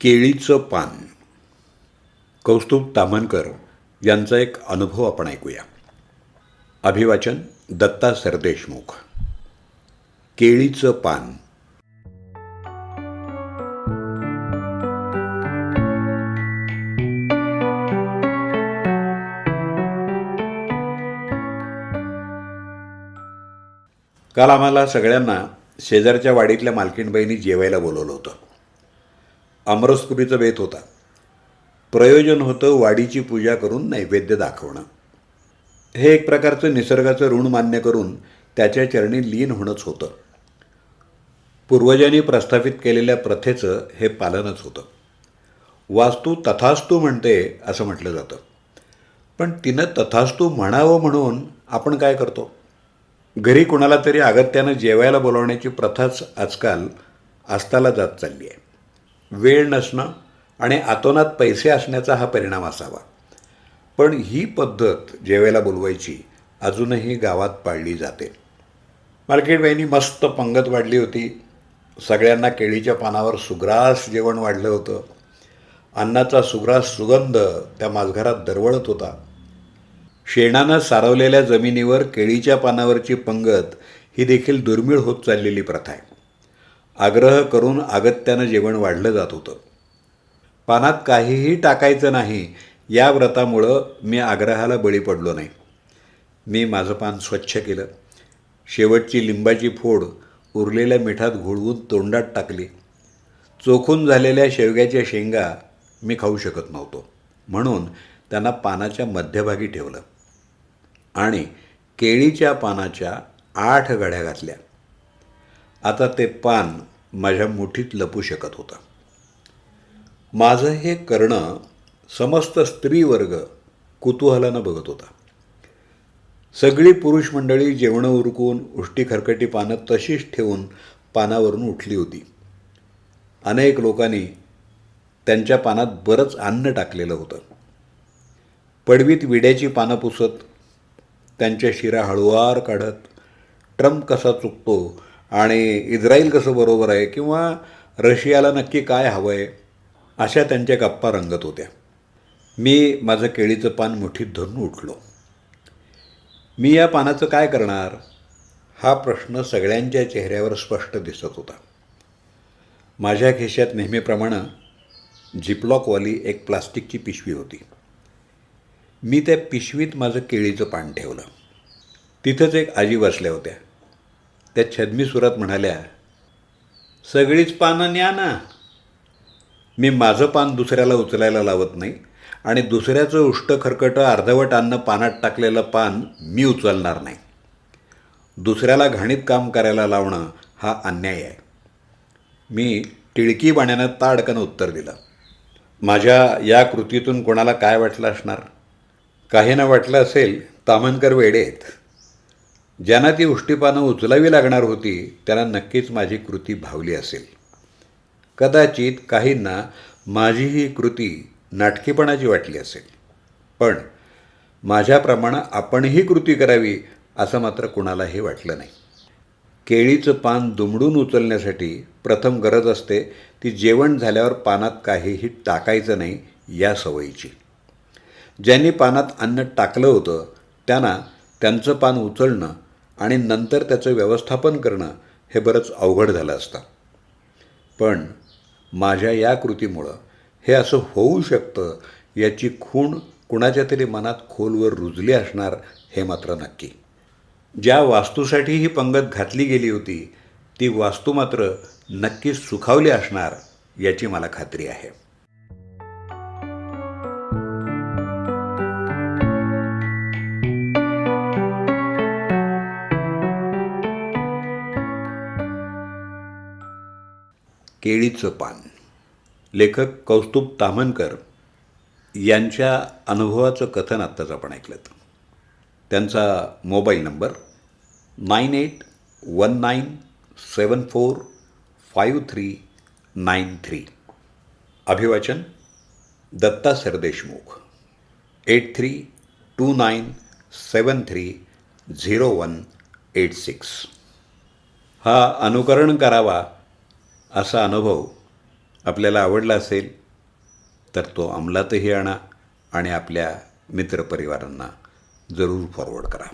केळीचं पान. कौस्तुभ तामनकर यांचा एक अनुभव आपण ऐकूया. अभिवाचन दत्ता सरदेशमुख. केळीचं पान. काल आम्हाला सगळ्यांना शेजारच्या वाडीतल्या मालकीणबाईंनी जेवायला बोलवलं होतं. अमरसपुरीचा बेत होता. प्रयोजन होतं वाडीची पूजा करून नैवेद्य दाखवणं. हे एक प्रकारचं निसर्गाचं ऋण मान्य करून त्याच्या चरणी लीन होणंच होतं. पूर्वजांनी प्रस्थापित केलेल्या प्रथेचं हे पालनच होतं. वास्तू तथास्तू म्हणते असं म्हटलं जातं. पण तिनं तथास्तू म्हणावं म्हणून आपण काय करतो? घरी कुणाला तरी अगत्यानं जेवायला बोलावण्याची प्रथाच आजकाल आस्ताला जात चालली आहे. वेळ नसणं आणि आतोनात पैसे असण्याचा हा परिणाम असावा. पण ही पद्धत जेवायला बोलवायची अजूनही गावात पाळली जाते. मार्केटबाईंनी मस्त पंगत वाढली होती. सगळ्यांना केळीच्या पानावर सुग्रास जेवण वाढलं होतं. अन्नाचा सुग्रास सुगंध त्या माझघरात दरवळत होता. शेणानं सारवलेल्या जमिनीवर केळीच्या पानावरची पंगत ही देखील दुर्मिळ होत चाललेली प्रथा आहे. आग्रह करून अगत्यानं जेवण वाढलं जात होतं. पानात काहीही टाकायचं नाही या व्रतामुळं मी आग्रहाला बळी पडलो नाही. मी माझं पान स्वच्छ केलं. शेवटची लिंबाची फोड उरलेल्या मिठात घोळवून तोंडात टाकली. चोखून झालेल्या शेवग्याच्या शेंगा मी खाऊ शकत नव्हतो. म्हणून त्यांना पानाच्या मध्यभागी ठेवलं आणि केळीच्या पानाच्या आठ गड्या घातल्या. आता ते पान माझ्या मुठीत लपू शकत होता. माझं हे करणं समस्त स्त्रीवर्ग कुतूहलानं बघत होता. सगळी पुरुष मंडळी जेवणं उरकून उष्टी खरकटी पानं तशीच ठेवून पानावरून उठली होती. अनेक लोकांनी त्यांच्या पानात बरंच अन्न टाकलेलं होतं. पडवीत विड्याची पानं पुसत त्यांच्या शिरा हळुवार काढत ट्रम्प कसा चुकतो आणि इस्रायल कसं बरोबर आहे किंवा रशियाला नक्की काय हवं आहे अशा त्यांच्या गप्पा रंगत होत्या. मी माझं केळीचं पान मुठीत धरून उठलो. मी या पानाचं काय करणार? हा प्रश्न सगळ्यांच्या चेहऱ्यावर स्पष्ट दिसत होता. माझ्या खिशात नेहमीप्रमाणे झिपलॉकवाली एक प्लास्टिकची पिशवी होती. मी त्या पिशवीत माझं केळीचं पान ठेवलं. तिथंच एक आजी बसल्या होत्या. त्या छद्मी सुरात म्हणाल्या सगळीच पानं न्या ना. मी माझं पान दुसऱ्याला उचलायला लावत नाही आणि दुसऱ्याचं उष्ट खरकटं अर्धवट अन्न पानात टाकलेलं पान मी उचलणार नाही. दुसऱ्याला घाणीत काम करायला लावणं हा अन्याय आहे. मी टिळकी बाण्यानं ताडकन उत्तर दिलं माझ्या या कृतीतून कोणाला काय वाटलं असणार? काही ना वाटलं असेल तामनकर वेडे आहेत ज्यांना ती उष्टीपानं उचलावी लागणार होती त्यांना नक्कीच माझी कृती भावली असेल. कदाचित काहींना माझी ही कृती नाटकीपणाची वाटली असेल. पण माझ्याप्रमाणे आपणही कृती करावी असं मात्र कुणालाही वाटलं नाही. केळीचं पान दुमडून उचलण्यासाठी प्रथम गरज असते ती जेवण झाल्यावर पानात काहीही टाकायचं नाही या सवयीची. ज्यांनी पानात अन्न टाकलं होतं त्यांना त्यांचं पान उचलणं आणि नंतर त्याचं व्यवस्थापन करणं हे बरंच अवघड झालं असतं. पण माझ्या या कृतीमुळं हे असं होऊ शकतं याची खूण कुणाच्या तरी मनात खोलवर रुजली असणार हे मात्र नक्की. ज्या वास्तूसाठी ही पंगत घातली गेली होती ती वास्तू मात्र नक्कीच सुखावली असणार याची मला खात्री आहे. केळीचं पान. लेखक कौस्तुभ ताम्हणकर यांच्या अनुभवाचं कथन आत्ताच आपण ऐकलं त्यांचा mobile number nine eight one nine seven four five three nine three. अभिवाचन Datta Sardeshmukh. Eight three two nine seven three zero one eight six. हा अनुकरण करावा असा अनुभव आपल्याला आवडला असेल तर तो अंमलातही आणा आणि आपल्या मित्रपरिवारांना जरूर फॉरवर्ड करा.